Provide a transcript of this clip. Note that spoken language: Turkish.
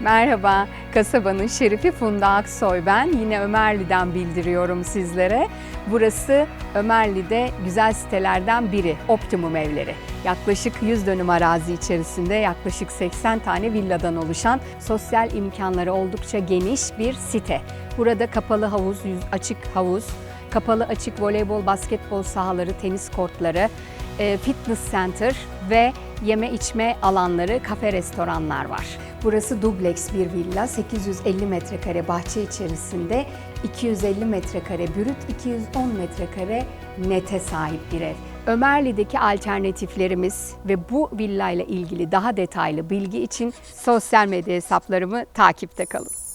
Merhaba, kasabanın şerifi Funda Aksoy ben. Yine Ömerli'den bildiriyorum sizlere. Burası Ömerli'de güzel sitelerden biri, Optimum Evleri. Yaklaşık 100 dönüm arazi içerisinde yaklaşık 80 tane villadan oluşan sosyal imkanları oldukça geniş bir site. Burada kapalı havuz, açık havuz, kapalı açık voleybol, basketbol sahaları, tenis kortları, fitness center ve yeme içme alanları, kafe restoranlar var. Burası dubleks bir villa, 850 metrekare bahçe içerisinde 250 metrekare brüt, 210 metrekare nete sahip bir ev. Ömerli'deki alternatiflerimiz ve bu villa ile ilgili daha detaylı bilgi için sosyal medya hesaplarımı takipte kalın.